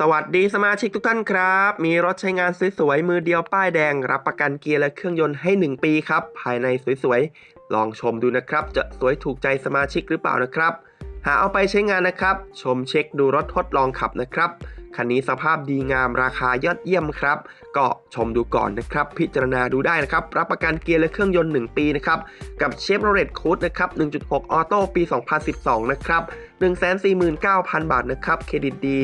สวัสดีสมาชิกทุกท่านครับ มีรถใช้งานสวยๆมือเดียวป้ายแดง รับประกันเกียร์และเครื่องยนต์ให้ 1 ปีครับ ภายในสวยๆ ลองชมดูนะครับ จะสวยถูกใจสมาชิกหรือเปล่านะครับ หาเอาไปใช้งานนะครับ ชมเช็คดูรถทดลองขับนะครับ คันนี้สภาพดีงามราคายอดเยี่ยมครับ ก็ชมดูก่อนนะครับ พิจารณาดูได้นะครับ รับประกันเกียร์และเครื่องยนต์ 1 ปีนะครับ กับเชฟโรเลตคูดนะครับ 1.6 ออโต้ปี 2012 นะครับ 149,000 บาทนะครับ เครดิตดี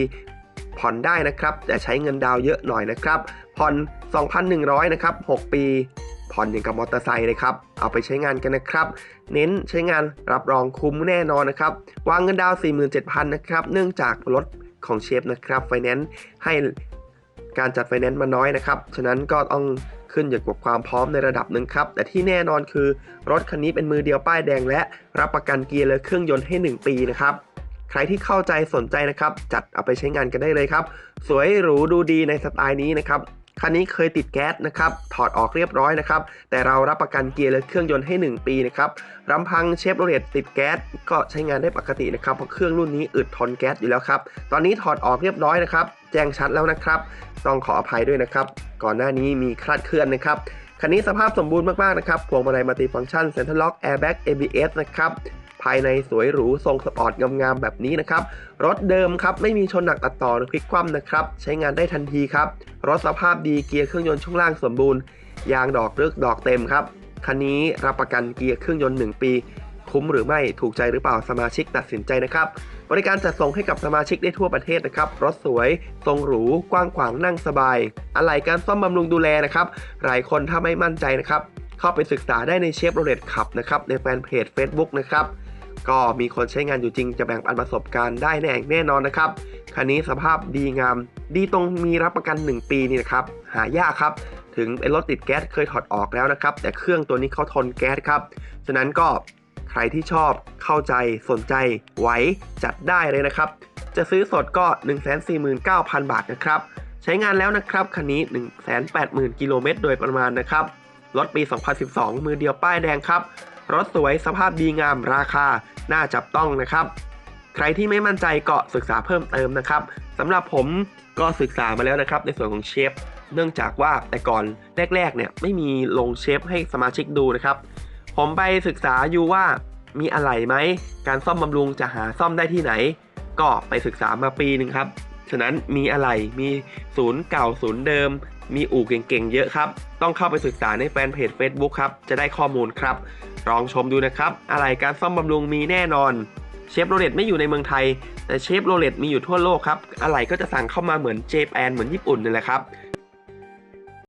ผ่อนได้นะครับ แต่ใช้เงินดาวเยอะหน่อยนะครับ ผ่อน 2,100 นะครับ 6 ปี ผ่อนอย่างกับมอเตอร์ไซค์เลยครับ เอาไปใช้งานกันนะครับ เน้นใช้งานรับรองคุ้มแน่นอนนะครับ วางเงินดาวน์47,000 นะครับ เนื่องจากรถของเชฟนะครับไฟแนนซ์ให้การจัดไฟแนนซ์มาน้อยนะครับ ฉะนั้นก็ต้องขึ้นอยู่กับความพร้อมในระดับหนึ่งครับ แต่ที่แน่นอนคือรถคันนี้เป็นมือเดียวป้ายแดงและรับประกันเกียร์และเครื่องยนต์ให้ 1 ปีนะครับ ใครที่เข้าใจสนใจนะครับ จัดเอาไปใช้งานกันได้เลยครับ สวยหรูดูดีในสไตล์นี้นะครับคันนี้เคยติดแก๊สนะครับ ถอดออกเรียบร้อยนะครับ แต่เรารับประกันเกียร์และเครื่องยนต์ให้ 1 ปีนะครับรำพังเชฟโรเลตติดแก๊สก็ใช้งานได้ปกตินะครับ เพราะเครื่องรุ่นนี้อึดทนแก๊สอยู่แล้วครับ ตอนนี้ถอดออกเรียบร้อยนะครับ แจ้งชัดแล้วนะครับ ต้องขออภัยด้วยนะครับ ก่อนหน้านี้มีคลาดเคลื่อนนะครับ คันนี้สภาพสมบูรณ์มากๆนะครับ พวงมาลัยมัลติฟังก์ชันเซ็นทรัลล็อกแอร์แบ็ก ABS นะครับ ภายในสวยหรูทรงสปอร์ตงามๆแบบนี้นะครับรถเดิมครับไม่มีชนหนักตัดต่อหรือพลิกคว่ำนะครับใช้งานได้ทันทีครับรถสภาพดีเกียร์เครื่องยนต์ช่วงล่างสมบูรณ์ยางดอกลึกดอกเต็มครับคันนี้รับประกันเกียร์เครื่องยนต์ 1 ปี คุ้มหรือไม่ถูกใจหรือเปล่าสมาชิกตัดสินใจนะครับบริการจัดส่งให้กับสมาชิกได้ทั่วประเทศนะครับ รถสวย ทรงหรู กว้างขวางนั่งสบาย อะไหล่การซ่อมบำรุงดูแลนะครับ หลายคนถ้าไม่มั่นใจนะครับ เข้าไปศึกษาได้ในเชฟโรเลตขับนะครับ ในแฟนเพจ Facebook นะครับ ก็มีคนใช้งานอยู่จริงจะแบ่งปันประสบการณ์ได้แน่แน่นอนนะครับ คันนี้สภาพดีงาม ดีตรงมีรับประกัน 1 ปีนี่นะครับ หายากครับ ถึงเป็นรถติดแก๊สเคยถอดออกแล้วนะครับ แต่เครื่องตัวนี้เขาทนแก๊สครับ ฉะนั้นก็ใครที่ชอบเข้าใจสนใจไหวจัดได้เลยนะครับ จะซื้อสดก็ 149,000 บาทนะครับ ใช้งานแล้วนะครับคันนี้ 180,000 กิโลเมตรโดยประมาณนะครับรถปี 2012 มือเดียวป้ายแดงครับ รถสวยสภาพดีงามราคา น่าจับต้องนะครับ ใครที่ไม่มั่นใจก็ศึกษาเพิ่มเติมนะครับสำหรับผมก็ศึกษามาแล้วนะครับ ในส่วนของเชฟเนื่องจากว่าแต่ก่อนแรกๆเนี่ยไม่มีลงเชฟให้สมาชิกดูนะครับ ผมไปศึกษาอยู่ว่ามีอะไรไหม การซ่อมบำรุงจะหาซ่อมได้ที่ไหน ก็ไปศึกษามาปีหนึ่งครับ ฉะนั้นมีอะไรมีศูนย์เก่าศูนย์เดิม มีอู่เก่งๆเยอะครับ ต้องเข้าไปศึกษาในแฟนเพจ Facebook ครับ จะได้ข้อมูลครับ ลองชมดูนะครับ อะไรการซ่อมบำรุงมีแน่นอนเชฟโรเลตไม่อยู่ในเมืองไทย แต่เชฟโรเลตมีอยู่ทั่วโลกครับ อะไรก็จะสั่งเข้ามาเหมือนเจแปนเหมือนญี่ปุ่นนี่แหละครับ